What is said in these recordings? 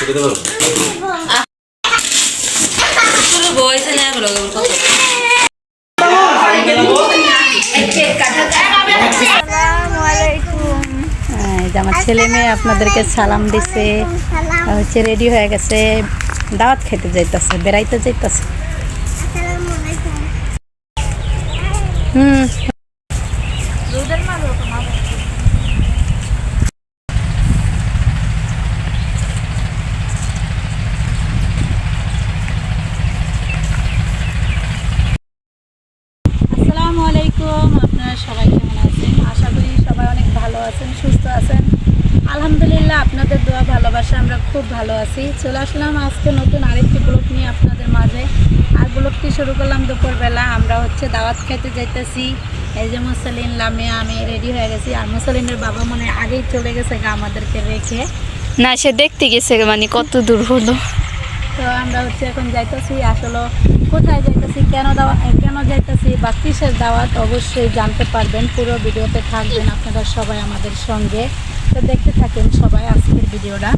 দিতে পারব শুরু বয়সে না হলো কত হ্যাঁ, এই যে আমার ছেলে মেয়ে আপনাদেরকে সালাম দিছে আর হচ্ছে রেডি হয়ে গেছে দাওয়াত খেতে যাইতেছে বেড়াইতে যাইতেছে হুম সবাই কেমন আছেন? আশা করি সবাই অনেক ভালো আছেন, সুস্থ আছেন। আলহামদুলিল্লাহ, আপনাদের দোয়া, ভালোবাসা আমরা খুব ভালো আছি। চলে আসলাম আজকে নতুন আরেকটি ব্লগ নিয়ে আপনাদের মাঝে। আর ব্লগটি শুরু করলাম দুপুরবেলা। আমরা হচ্ছে দাওয়াত খেতে যাইতেছি। এই যে মুসালিন লামিয়া আমি রেডি হয়ে গেছি। আর মুসালিনের বাবা মনে আগেই চলে গেছে গা আমাদেরকে রেখে। না, সে দেখতে গেছে মানে কত দূর হলো। তো আমরা হচ্ছে এখন যাইতেছি, আসলে কোথায় যাইতেছি, কেন দাওয়া কেন যাইতেছি বা কিসের দাওয়াত অবশ্যই জানতে পারবেন। পুরো ভিডিওতে থাকবেন আপনারা সবাই আমাদের সঙ্গে। তো দেখতে থাকেন সবাই আজকের ভিডিওটা।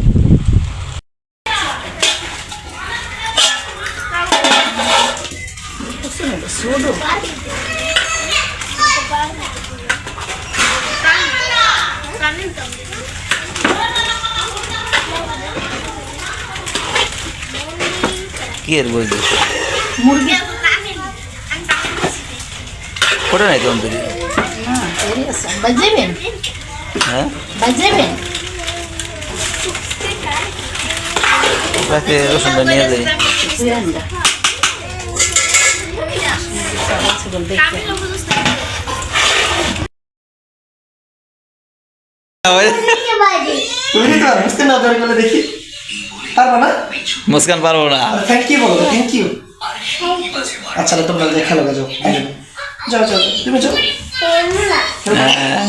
কি এর বলছি কোটা নাই তো তৈরি বাজাবেন? হ্যাঁ? বাজাবেন? তাকে রসুনটা নিয়ে যাই তুমি না দরকার দেখি। পারব না? মুস্কান পারব না। থ্যাংক ইউ বলো থ্যাংক ইউ আচ্ছা তাহলে তোমরা যে খেলো যাও যাও যাও যাও, তুমি যাও। হ্যাঁ,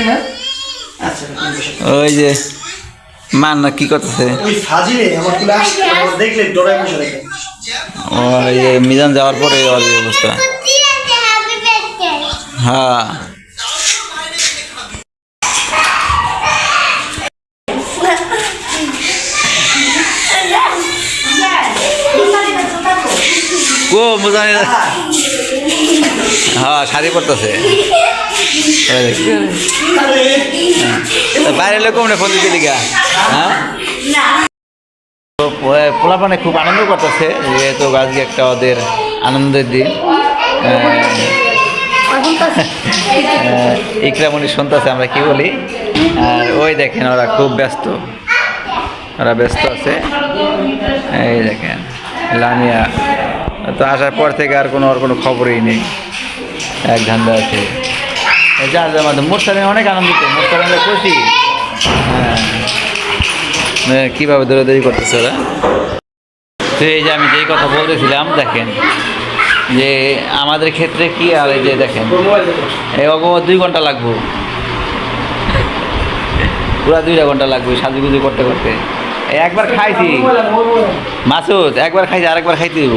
না আচ্ছা। ওই যে মান না কি করতেছে? ওই যে মিজান যাওয়ার পরে অবস্থা। হ্যাঁ। কো মুজানি হ্যাঁ শাড়ি পরতেছে। বাইরের লোক মানে ফোন দিতে দিকা হ্যাঁ? পোলাপানে খুব আনন্দ করতেছে, যেহেতু আজকে একটা ওদের আনন্দের দিন। ইকরামণি শুনতেছে, আমরা কি বলি? ওই দেখেন, ওরা খুব ব্যস্ত। ওরা ব্যস্ত আছে। এই দেখেন, লামিয়া তো আসার পর থেকে আর কোনো আর কোনো খবরই নেই। এক ধান্দা আছে। এই যা যা আমাদের মোরসালে অনেক আনন্দিত। মোরসালে খুশি। হ্যাঁ। কীভাবে দৌড়াদৌড়ি করতেছে ওরা? তো এই যে আমি যেই কথা বলতেছিলাম, দেখেন, যে আমাদের ক্ষেত্রে কি আর এই যে দেখেন, এই অগো দুই ঘণ্টা লাগবো। পুরা দুইটা ঘণ্টা লাগবে সাজুগুজু করতে করতে। একবার খাইছি। মাসুদ, একবার খাইছি, আরেকবার খাইতে দিব।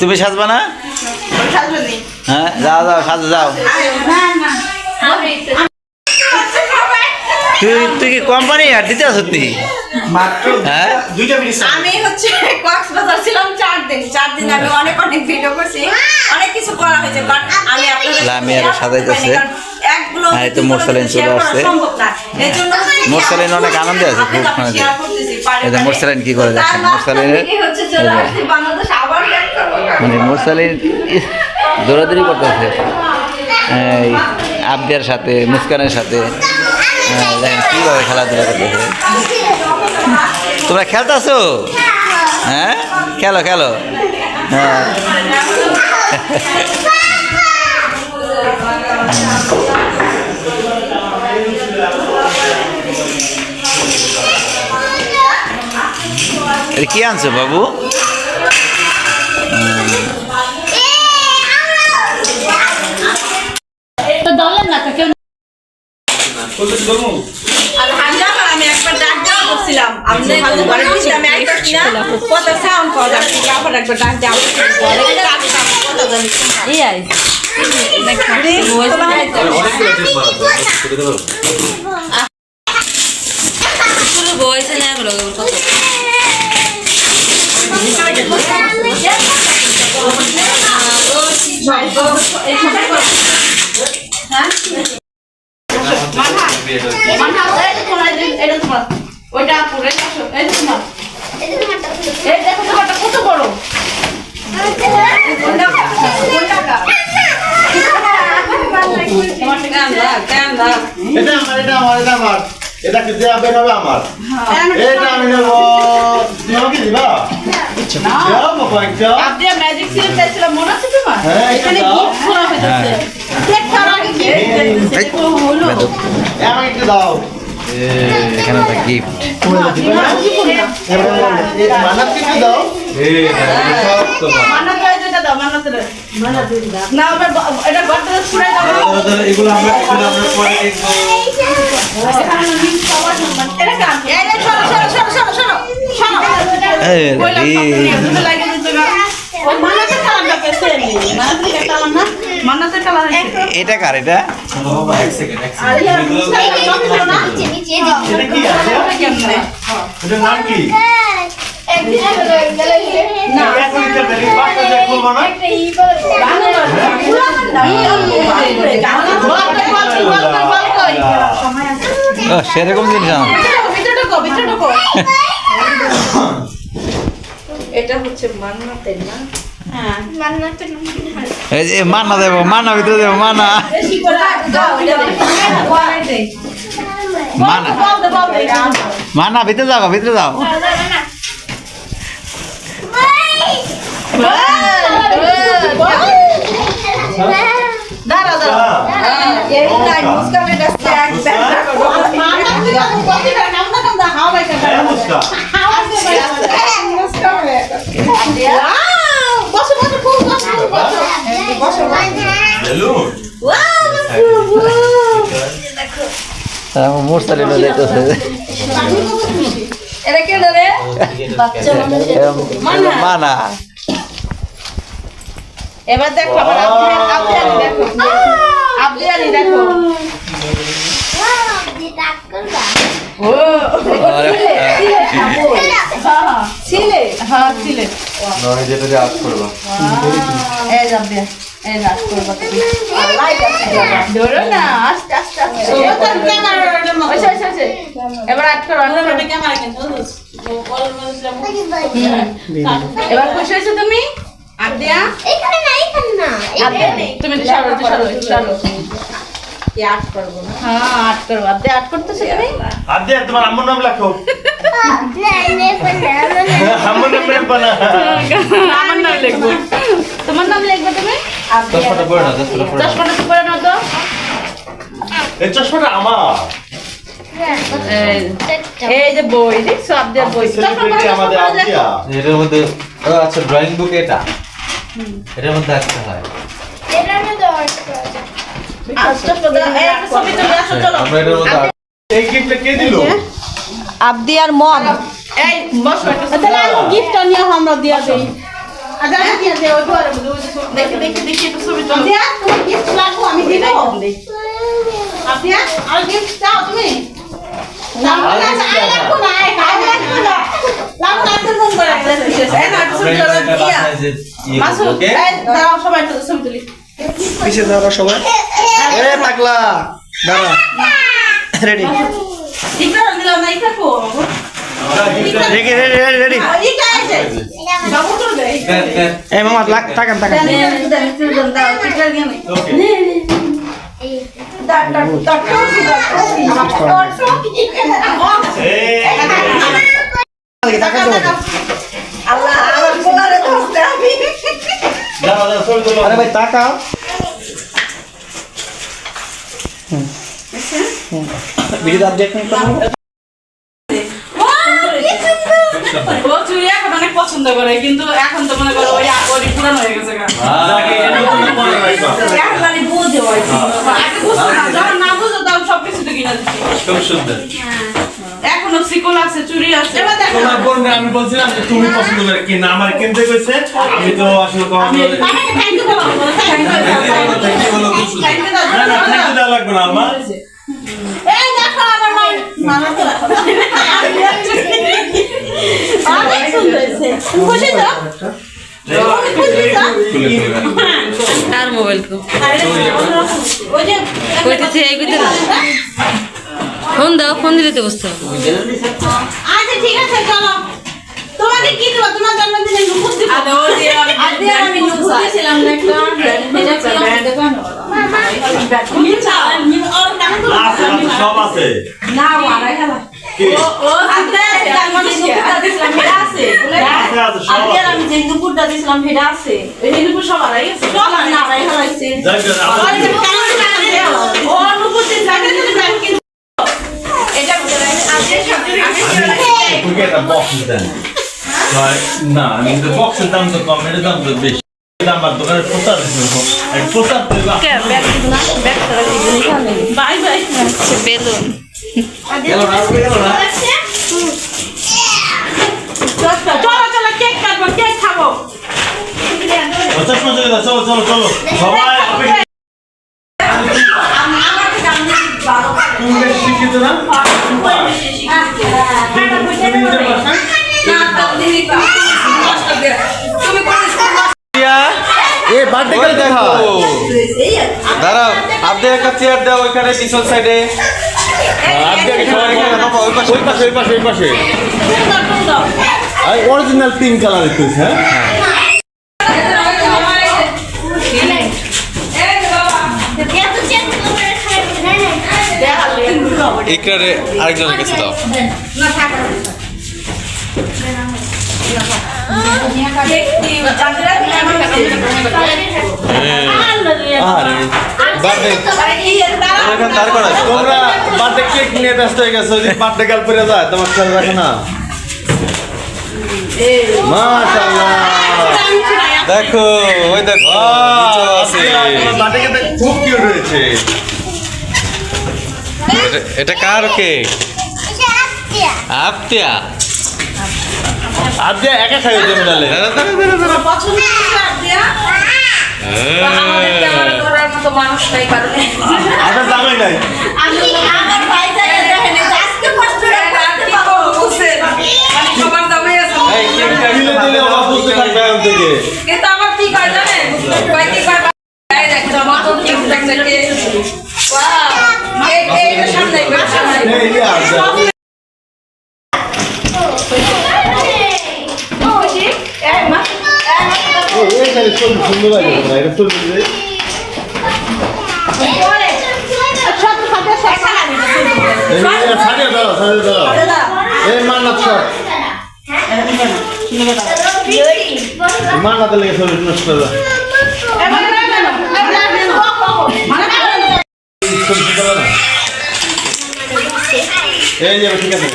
তুমি সাজবা না? হ্যাঁ যাও যাও সাজো যাও। তুই তুই কি কোম্পানি আর দিতে সত্যি মাত্র হ্যাঁ? আমি হচ্ছে কক্সবাজার ছিলাম চার দিন। চার দিন আমি অনেক অনেক ভিডিও করছি। অনেক কিছু করা হয়েছে বাট আমি আপনাদের লামিয়ারা সাজাইতেছে। একগুলো আর এই তো মোরসালিন চলে আসছে। মোরসালিন অনেক আনন্দে আছে, খুব আনন্দে। এই যে মোরসালিন কি করে দেখেন, মোরসালিনের-। মানে মুরসালিন দৌড়াদৌড়ি করতেছে। এই আবদিয়ার সাথে মুস্কানের সাথে। হ্যাঁ, দেখেন কীভাবে খেলাধুলা করতেছে। তোমরা খেলতেছো? হ্যাঁ? খেলো খেলো। হ্যাঁ। কি আনছো বাবু? তো দলেন না তো কেউ আর হামজা আবার আমি একবার ডাক দেওয়া করছিলাম আমি হামজা ঘরে গেছিলাম আমি একটা কিনা কত সাউন্ড পাওয়া যাচ্ছে আবার একবার ডাক দেওয়া পরে ডাকতাম কত জানি এই আর পুরো বয়সে না হলো কত ওইটা পুরো এই তোমার এই দেখো তোমারটা কত বড় এটা আমার এটা আমার এটা আমার এটা কি দেওয়া বের হবে আমার এটা আমি নেব তুমি আমাকে দিবা দাও একটা মনে হ্যাঁ গিফট মানাত দাও মান্নাত ভাই যেটা দাও না আমার এটা ছুড়ে দাও। এগুলো আমরা এগুলো আমরা পরে দেখব কার? এটা এটা নাম কি? সেরকম জিনিস এটা হচ্ছে মান্নাতের না এই যে মানা দেবো মানা ভিতরে দেবো মানা মানা ভিতরে যাও ভিতরে যাও দাঁড়া দাঁড়া এই লাইন মুস্কানের কাছে এক ব্যাগ হ্যাঁ মুস্কা বসো বসো খুব বসো বসো বেলুন মোরসালি যাইতেছে এটা কে রে মানা এবার দেখো আবার আপনি আপনি দেখো আপনি আনি দেখো ও এই যাবে এই রাত করবা তুমি ধরো না আস্তে আস্তে আস্তে। এবার আট করো এবার খুশি হয়েছো তুমি? আদিয়া? আদিয়া তুমি তো সরো তো সরো সরো। আট করব না। হ্যাঁ আট করব। আদিয়া আট করতেছো তুমি? আদে তোমার আম্মুর নাম লেখো। আম্মুর নাম লেখো আমার নাম লিখব তোমার নাম লিখবে তুমি? চশমাটা তো পরে নাও তো। এই চশমাটা আমার। এই- এই যে বই দেখছ বই। চশমা আমাদের এটার মধ্যে আচ্ছা ড্রয়িং বুক এটা। এটার মধ্যে আসতে হয়। বসো তাহলে আমি গিফটটা নিয়ে আমরা দিয়া দেই গিফট আর গিফট আর মাসুদ সবাই ছবি তুলি। পিছিয়ে দাঁড়া সবাই? এ পাগলা দাঁড়া রেডি। এই মামা লাগ তাকান তাকান। আরে ভাই তাকাও। ভিডিও আপডেট ও অনেক পছন্দ করে কিন্তু এখন তো মনে করো ওই ওই পুরানো হয়ে গেছে এখন জানি বুঝে ওই আগে বুঝতো না যখন না বুঝতো তখন সব তো কিনা দিচ্ছি খুব সুন্দর এখনও সিকল আছে চুড়ি আছে তোমার বোন আমি বলছিলাম যে তুমি পছন্দ করে কি না আমার কিনতে কইছে আমি তো আসলে কম আমাকে থ্যাংক ইউ বলো থ্যাংক ইউ বলো, থ্যাংক ইউ না না থাকতে দেওয়া লাগবে না আমার এই দেখো আমার মাই মামা তো অনেক সুন্দর হয়েছে। খুশি তো? কার মোবাইল কো ওই এই কইতে ফোন দাও ফোন দিলে তো বুঝতে আচ্ছা ঠিক আছে চলো। তোমাকে কি দেবো? তোমার জন্মদিনে নুপুর দিব। আজকে আমি নুপুর দিয়েছিলাম না একটা এটা কি আমার দোকান তুমি চাও? আমি তো আছে আছে, সব আছে। না ওরা খেলা ও ও আমি যে নুপুরটা দিয়েছিলাম সেটা আছে। এই সব আড়াই আছে। সব না আড়াই ও দিয়ে জায়গা এটা হয়, না আমি তো বক্সের দাম তো কম এটার দাম তো বেশি দাম আর দোকানের প্রচার প্রচার বাই বাই বেলুন গেল না গেল না চলো চলো কেক খাব পঞ্চাশ পঞ্চাশ টাকা, চলো চলো চলো সবাই অপেক্ষা তুমি বেশি শিক্ষিত না তুমি নিজের বাসায়? এ বার্থডে কাল দেখো। দাঁড়াও আপনি একটা চেয়ার দাও ওইখানে পিছন সাইডে আপনি আগে সবাই ওই পাশে, ওই পাশে, ওই পাশে, ওই পাশে। অরিজিনাল পিঙ্ক কালার দিতেছে হ্যাঁ? ইকরারে আরেকজনের কাছে দাও করা তোমরা বার্থডে কেক নিয়ে ব্যস্ত হয়ে গেছো যদি বার্থডে গাল পরে যায় তোমার খেয়াল রাখো না দেখো ওই দেখো। খুব কিউট হয়েছে এটা- এটা কার কেক আপতিয়া একা দাঁড়া দাঁড়া দাঁড়া দাঁড়া পছন্দ করার মতো মানুষ নাই। মানে কিন্তু আমার কি কয় জানেন? কি কয়? এই দেখ জমা খালি ছবি সুন্দর লাগে তোমরা এটা এই যে মান্নাত লেগে না? যে ঠিক আছে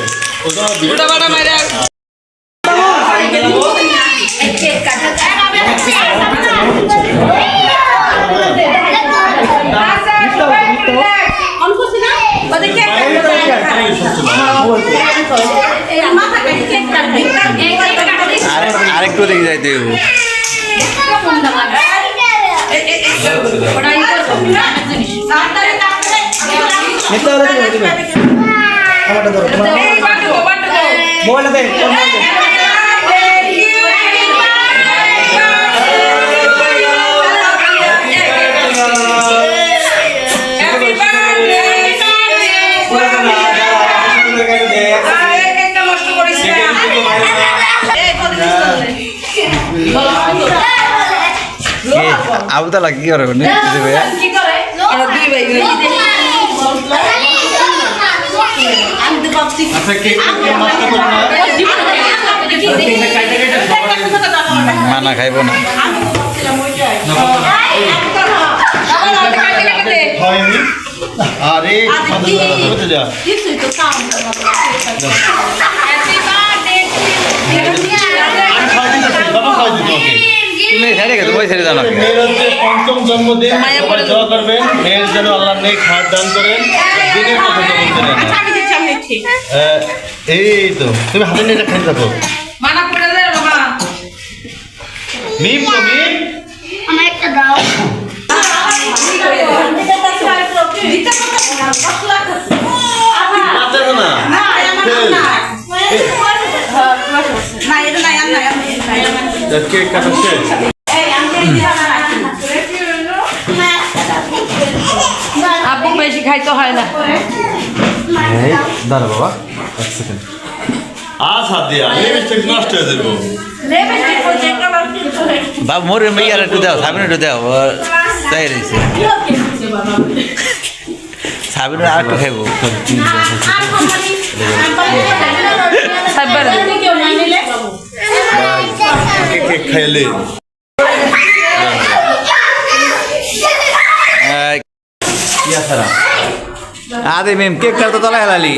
আরেকটু দেখে যাইতে তোমার মোবাইলটা দে দে। কে? আবু তালা কি করে আচ্ছা করো না মানা খাইব না আরে সাদা যা পঞ্চম জন্মদিন সবাই দোয়া করবেন মেয়ের যেন আল্লাহ নেই খাওয়ার দান করেন দিনের কথা এই তো তুমি হাতে নিয়ে মানা দে বাবা। মিম তো মিম আমার না কেক কাটা শেষ এই আমি আব্বু বেশি খাইতে হয় না। এই দাঁড়া বাবা এক সেকেন্ড আজ হাত দিয়া লিপস্টিক নষ্ট হয়ে যাব বাবু মোর মেয়ার একটু দাও সাবিন একটু দাও তাই রয়েছে সাবিন আর একটু খাইবো। খাইলে ইয়া সারা। আদে মেম কেক কাটতে তলা হেলালি।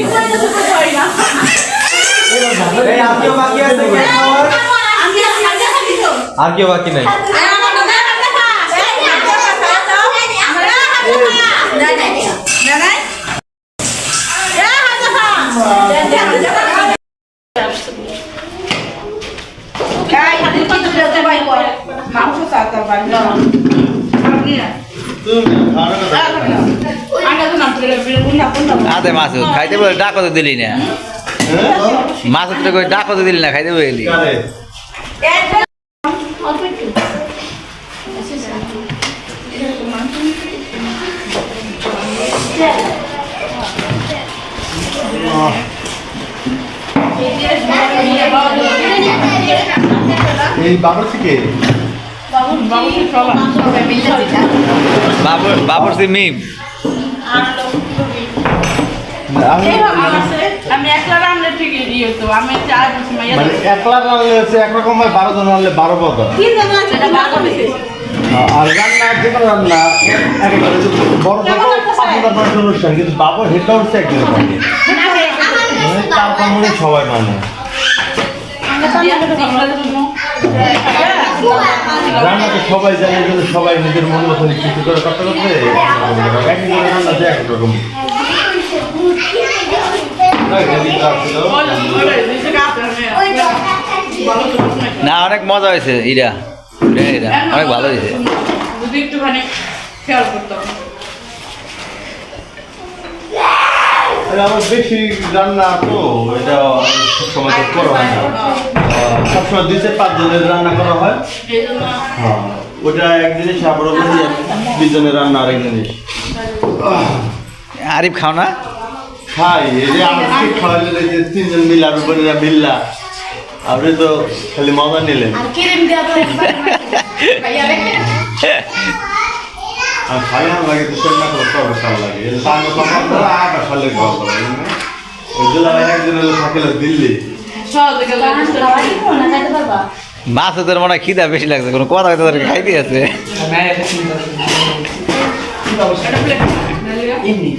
আর কেউ বাকি আছে কেক আর কেউ বাকি নাই? আদে মাছ খাইতে বলে ডাকো তো দিলি না। মাছ তো কই ডাকো তো দিলি না, খাইতে বলি এই বাবার থেকে? বাবর বাবর সি মিম আমি একলা রান্না ঠিক ইয়ে তো আমি চার বছর মাইয়া মানে একলা রান্নালে হচ্ছে একরকম হয় বারো জন রান্নালে বারো পদ হয়। তিন জন আছে এটা বার করে দিয়েছি আর রান্না যে কোনো রান্না এক একটা বড় আপনার অনুষ্ঠান কিন্তু বাবার হেডটা হচ্ছে একদিন মানে তারপর সবাই মানে রান্না তো সবাই জানে কিন্তু সবাই নিজের মন মতন কিছু করে করতে করতে রান্না যে এক রকম না, অনেক মজা হয়েছে ইরা। এটা অনেক ভালো হয়েছে। যদি একটুখানি খেয়াল করতাম আরে আমার বেশি রান্না তো এটা সবসময় তো করা হয় না। সবসময় দুই চার পাঁচ জনের রান্না করা হয়। হ্যাঁ ওটা এক জিনিস আবার দুজনের রান্না আরেক জিনিস। আরিফ খাও না। খাই এই যে আমার ঠিক খাওয়াইলে যে তিনজন মিলে আর বোনেরা মিল্লা। আপনি তো খালি মজা নিলেন। লাগে এর সামনে খাওয়া করে আবার খালে খাওয়া লাগে ওই জন্য একজন থাকলে দিল্লি। সহজে গেলে মাছ তোর মনে খিদা বেশি লাগছে কোনো কথা হয়তো তোদেরকে খাইতে আছে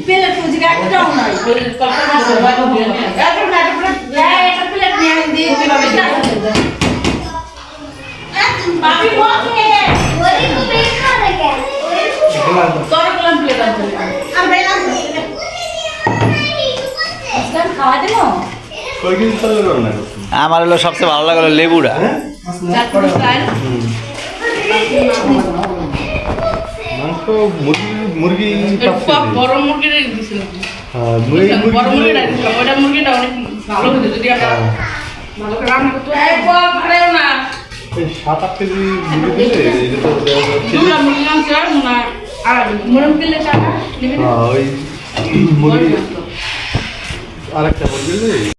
পেলে তুই একটা দাও না কল্পনা করে বাইরে দিয়ে নিয়ে একটা প্লেট একটা প্লেট নিয়ে দিয়ে কীভাবে বাপি বকে তোর কোন প্লেট আছে কয়েকদিন চলে রান্না করছি আমার হলো সবচেয়ে ভালো লাগল মুরগি বড় দিছিল হ্যাঁ, বড় ওটা মুরগিটা অনেক ভালো হতো যদি আমরা ভালো করে রান্না করতে এই বল পারেও না। সাত আট কেজি মুরগি দিলে তো দেওয়া যাচ্ছে। দুটা মুরগি আনছে আর না আর মুরগি কিনলে টাকা নিবি না? হ্যাঁ ওই মুরগি আরেকটা মুরগি